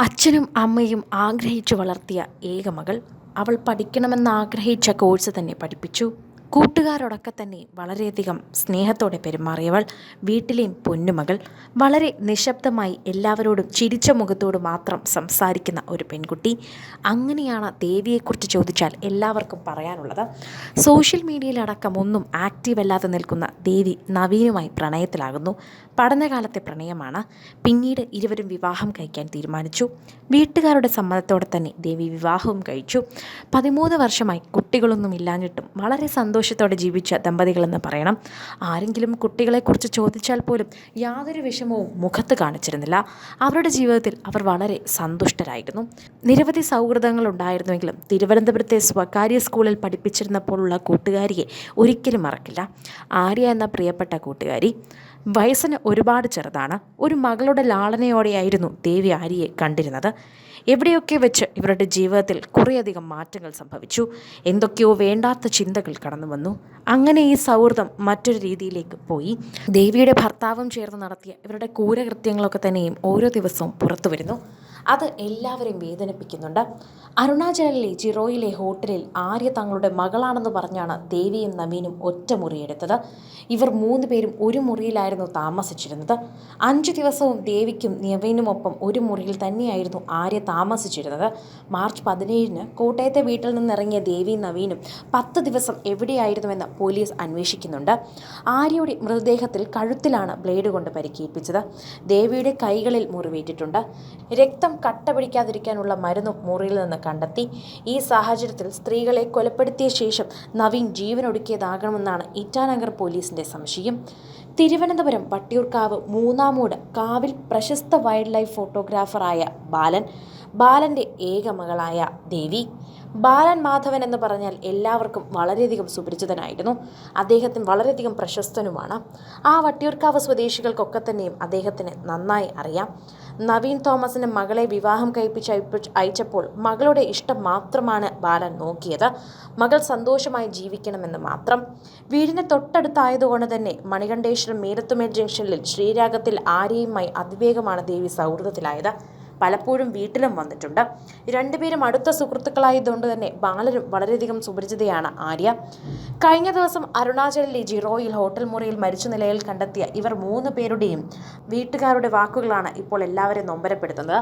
അച്ഛനും അമ്മയും ആഗ്രഹിച്ചു വളർത്തിയ ഏക മകൾ അവൾ പഠിക്കണമെന്ന് ആഗ്രഹിച്ച കോഴ്സ് തന്നെ പഠിപ്പിച്ചു. കൂട്ടുകാരോടൊക്കെ തന്നെ വളരെയധികം സ്നേഹത്തോടെ പെരുമാറിയവൾ വീട്ടിലെയും പൊന്നുമകൾ വളരെ നിശബ്ദമായി എല്ലാവരോടും ചിരിച്ച മുഖത്തോട് മാത്രം സംസാരിക്കുന്ന ഒരു പെൺകുട്ടി. അങ്ങനെയാണ് ദേവിയെക്കുറിച്ച് ചോദിച്ചാൽ എല്ലാവർക്കും പറയാനുള്ളത്. സോഷ്യൽ മീഡിയയിലടക്കം ഒന്നും ആക്റ്റീവ് അല്ലാതെ നിൽക്കുന്ന ദേവി നവീനുമായി പ്രണയത്തിലാകുന്നു. പഠനകാലത്തെ പ്രണയമാണ്. പിന്നീട് ഇരുവരും വിവാഹം കഴിക്കാൻ തീരുമാനിച്ചു. വീട്ടുകാരുടെ സമ്മതത്തോടെ തന്നെ ദേവി വിവാഹവും കഴിച്ചു. പതിമൂന്ന് വർഷമായി കുട്ടികളൊന്നും ഇല്ലാഞ്ഞിട്ടും വളരെ സന്തോഷത്തോടെ ജീവിച്ച ദമ്പതികളെന്ന് പറയണം. ആരെങ്കിലും കുട്ടികളെക്കുറിച്ച് ചോദിച്ചാൽ പോലും യാതൊരു വിഷമവും മുഖത്ത് കാണിച്ചിരുന്നില്ല. അവരുടെ ജീവിതത്തിൽ അവർ വളരെ സന്തുഷ്ടരായിരുന്നു. നിരവധി സൗഹൃദങ്ങൾ ഉണ്ടായിരുന്നുവെങ്കിലും തിരുവനന്തപുരത്തെ സ്വകാര്യ സ്കൂളിൽ പഠിപ്പിച്ചിരുന്നപ്പോഴുള്ള കൂട്ടുകാരിയെ ഒരിക്കലും മറക്കില്ല. ആര്യ എന്ന പ്രിയപ്പെട്ട കൂട്ടുകാരി. വയസ്സിന് ഒരുപാട് ചെറുതാണ്. ഒരു മകളുടെ ലാളനയോടെയായിരുന്നു ദേവി ആര്യയെ കണ്ടിരുന്നത്. എവിടെയൊക്കെ വെച്ച് ഇവരുടെ ജീവിതത്തിൽ കുറേയധികം മാറ്റങ്ങൾ സംഭവിച്ചു? എന്തൊക്കെയോ വേണ്ടാത്ത ചിന്തകൾ കടന്നു വന്നു. അങ്ങനെ ഈ സൗഹൃദം മറ്റൊരു രീതിയിലേക്ക് പോയി. ദേവിയുടെ ഭർത്താവും ചേർന്ന് നടത്തിയ ഇവരുടെ ക്രൂരകൃത്യങ്ങളൊക്കെ തന്നെയും ഓരോ ദിവസവും പുറത്തു വരുന്നു അത് എല്ലാവരെയും വേദനിപ്പിക്കുന്നുണ്ട്. അരുണാചലിലെ ജിറോയിലെ ഹോട്ടലിൽ ആര്യ തങ്ങളുടെ മകളാണെന്ന് പറഞ്ഞാണ് ദേവിയും നവീനും ഒറ്റ മുറിയെടുത്തത്. ഇവർ മൂന്ന് പേരും ഒരു മുറിയിലായിരുന്നു താമസിച്ചിരുന്നത്. അഞ്ച് ദിവസവും ദേവിക്കും നവീനുമൊപ്പം ഒരു മുറിയിൽ തന്നെയായിരുന്നു ആര്യ താമസിച്ചിരുന്നത്. മാർച്ച് പതിനേഴിന് കോട്ടയത്തെ വീട്ടിൽ നിന്നിറങ്ങിയ ദേവിയും നവീനും പത്ത് ദിവസം എവിടെയായിരുന്നുവെന്ന് പോലീസ് അന്വേഷിക്കുന്നുണ്ട്. ആര്യയുടെ മൃതദേഹത്തിൽ കഴുത്തിലാണ് ബ്ലേഡ് കൊണ്ട് പരിക്കേൽപ്പിച്ചത്. ദേവിയുടെ കൈകളിൽ മുറിവേറ്റിട്ടുണ്ട്. രക്തം കട്ട പിടിക്കാതിരിക്കാനുള്ള മരുന്നും മുറിയിൽ നിന്ന് കണ്ടെത്തി. ഈ സാഹചര്യത്തിൽ സ്ത്രീകളെ കൊലപ്പെടുത്തിയ ശേഷം നവീൻ ജീവനൊടുക്കിയതാകണമെന്നാണ് ഇറ്റാനഗർ പോലീസിന്റെ സംശയം. തിരുവനന്തപുരം വട്ടിയൂർക്കാവ് മൂന്നാമൂട് കാവിൽ പ്രശസ്ത വൈൽഡ് ലൈഫ് ഫോട്ടോഗ്രാഫറായ ബാലൻ ബാലന്റെ ഏക മകളായ ദേവി. ബാലൻ മാധവൻ എന്ന് പറഞ്ഞാൽ എല്ലാവർക്കും വളരെയധികം സുപരിചിതനായിരുന്നു. അദ്ദേഹത്തിന് വളരെയധികം പ്രശസ്തനുമാണ്. ആ വട്ടിയൂർക്കാവ് സ്വദേശികൾക്കൊക്കെ തന്നെയും അദ്ദേഹത്തിന് നന്നായി അറിയാം. നവീൻ തോമസിന് മകളെ വിവാഹം കഴിപ്പിച്ച് അയച്ചപ്പോൾ മകളുടെ ഇഷ്ടം മാത്രമാണ് ബാലൻ നോക്കിയത്. മകൾ സന്തോഷമായി ജീവിക്കണമെന്ന് മാത്രം. വീടിന് തൊട്ടടുത്തായതുകൊണ്ട് തന്നെ മണികണ്ഠേശ്വരം മീരത്തുമേൽ ജംഗ്ഷനിൽ ശ്രീരാഗത്തിൽ ആര്യയുമായി അതിവേഗമാണ് ദേവി സൗഹൃദത്തിലായത്. പലപ്പോഴും വീട്ടിലും വന്നിട്ടുണ്ട്. രണ്ടുപേരും അടുത്ത സുഹൃത്തുക്കളായതുകൊണ്ട് തന്നെ ബാലനും വളരെയധികം സുപരിചിതയാണ് ആര്യ. കഴിഞ്ഞ ദിവസം അരുണാചലിലെ ജിറോയിൽ ഹോട്ടൽ മുറിയിൽ മരിച്ച നിലയിൽ കണ്ടെത്തിയ ഇവർ മൂന്ന് പേരുടെയും വീട്ടുകാരുടെ വാക്കുകളാണ് ഇപ്പോൾ എല്ലാവരെയും നൊമ്പരപ്പെടുത്തുന്നത്.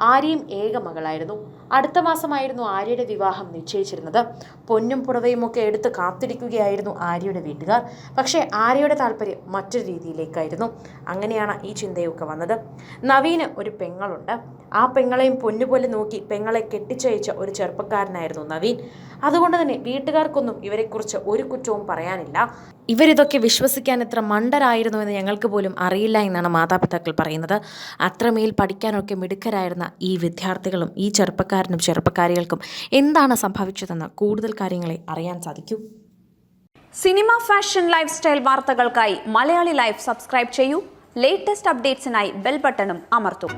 ആര്യയും ഏക മകളായിരുന്നു. അടുത്ത മാസമായിരുന്നു ആര്യയുടെ വിവാഹം നിശ്ചയിച്ചിരുന്നത്. പൊന്നും പുടവയും ഒക്കെ എടുത്ത് കാത്തിരിക്കുകയായിരുന്നു ആര്യയുടെ വീട്ടുകാർ. പക്ഷേ ആര്യയുടെ താല്പര്യം മറ്റൊരു രീതിയിലേക്കായിരുന്നു. അങ്ങനെയാണ് ഈ ചിന്തയൊക്കെ വന്നത്. നവീന് ഒരു പെങ്ങളുണ്ട്. ആ പെങ്ങളെയും പൊന്നുപോലെ നോക്കി പെങ്ങളെ കെട്ടിച്ചയച്ച ഒരു ചെറുപ്പക്കാരനായിരുന്നു നവീൻ. അതുകൊണ്ട് തന്നെ വീട്ടുകാർക്കൊന്നും ഇവരെക്കുറിച്ച് ഒരു കുറ്റവും പറയാനില്ല. ഇവരിതൊക്കെ വിശ്വസിക്കാൻ എത്ര മണ്ടരായിരുന്നു എന്ന് ഞങ്ങൾക്ക് പോലും അറിയില്ല എന്നാണ് മാതാപിതാക്കൾ പറയുന്നത്. അത്രമേൽ പഠിക്കാനൊക്കെ മിടുക്കരായിരുന്ന ഈ വിദ്യാർത്ഥികളും ഈ ചെറുപ്പക്കാരനും ചെറുപ്പക്കാരികൾക്കും എന്താണ് സംഭവിച്ചതെന്ന് കൂടുതൽ കാര്യങ്ങളെ അറിയാൻ സാധിക്കൂ. സിനിമ ഫാഷൻ ലൈഫ് സ്റ്റൈൽ വാർത്തകൾക്കായി മലയാളി ലൈഫ് സബ്സ്ക്രൈബ് ചെയ്യൂ. ലേറ്റസ്റ്റ് അപ്ഡേറ്റ്സിനായി ബെൽ ബട്ടണും അമർത്തും.